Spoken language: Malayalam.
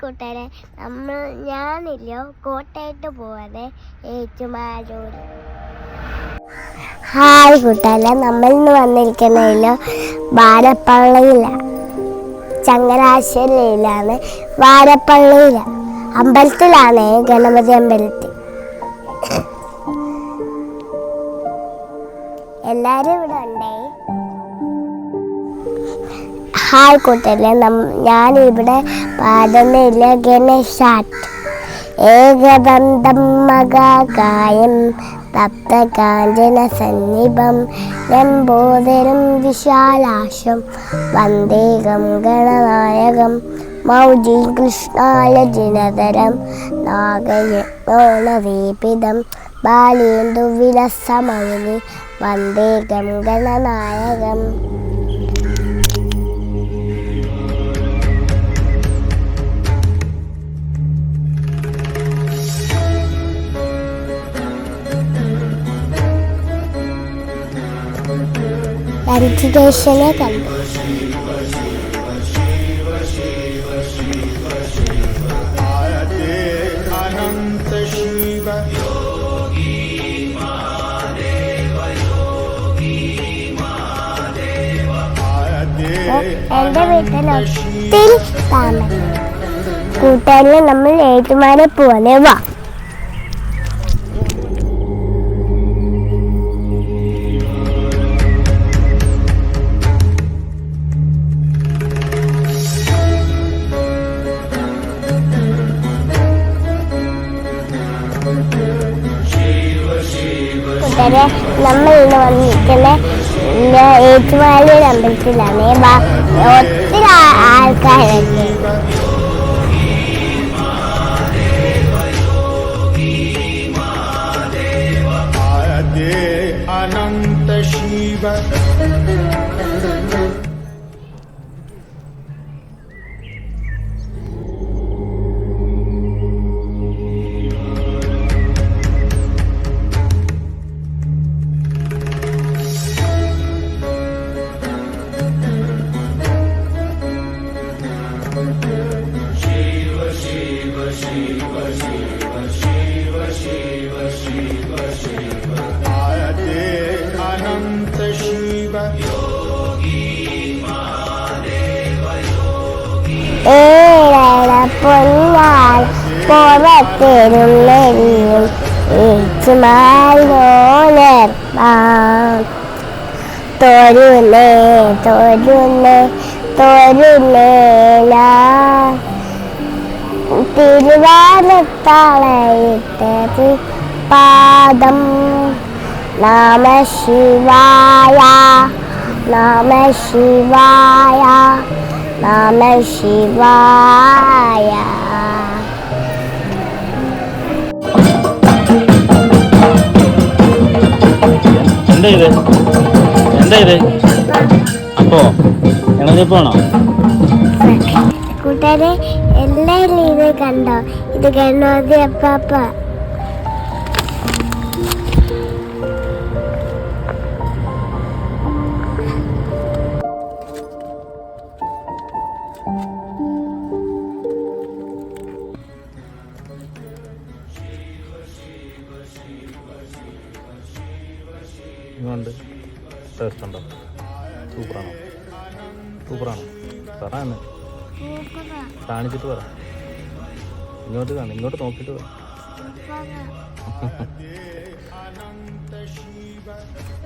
കൂട്ടുകാരെ നമ്മൾ ഞാനില്ലോ കോട്ടയത്ത് പോവാതെ ഏറ്റുമാരൂർ ഹായ് കൂട്ടുകാരെ നമ്മൾ ഇന്ന് വന്നിരിക്കുന്നതിലോ വാരപ്പള്ളിയില ചങ്ങനാശ്ശേരിയിലാണ് വാരപ്പള്ളിയില അമ്പലത്തിലാണ് ഗണപതി അമ്പലത്തിൽ. എല്ലാവരും ഇവിടെ ഉണ്ടേ? ഹായ് കൂട്ടല്ലേ ഞാൻ ഇവിടെ പാടുന്നില്ല ഗണേശാട്ട് ഏകദന്തം മകാകായം തപ്തകാഞ്ചന സന്നിപം ലംബോദരം വിശാലാശം വന്ദേകം ഗണനായകം മൗജി കൃഷ്ണായ ജനതരം നാഗയജ്ഞോണദീപിതം ബാലേന്ദു വിലസമൗലി വന്ദേകം ഗണനായകം. അർജുദേശനെ കണ്ടു എന്റെ വീട്ടിൽ കൂട്ടുകാരിൽ നമ്മൾ ഏറ്റുമാനെ പോലെ വാ. നമ്മൾ ഇന്ന് വന്നിരിക്കുന്നത് ഏറ്റുമാലിയുടെ അമ്പലത്തിലാണ് ഒത്തിരി ആൾക്കാരുണ്ട് അനന്ത ശിവ ഏഴര പൊന്നാൽ പുറത്തെരുന്നെരിയും തൊരുന്നേ തൊരുന്നേ തൊരുന്നേല തിരുവാനത്താളയിട്ട് പാദം. നമ ശിവായ നമ ശിവായ. നമ ശിവായ എന്താ ഇത്? എന്താ ഇത്? അപ്പോ ഇണതിപ്പാണോ കൂട്ടുകാരെ എല്ലാവരും ഇത് കണ്ടോ? ഇത് ഗണപതി അപ്പാപ്പ. ഇങ്ങോട്ട് ടേസ്റ്റ് ഉണ്ടോ സൂപ്പറാണോ. സൂപ്പറാണോ. പറ എന്ന് കാണിച്ചിട്ട് പറ. ഇങ്ങോട്ട് കാണും. ഇങ്ങോട്ട് നോക്കിയിട്ട് പറ.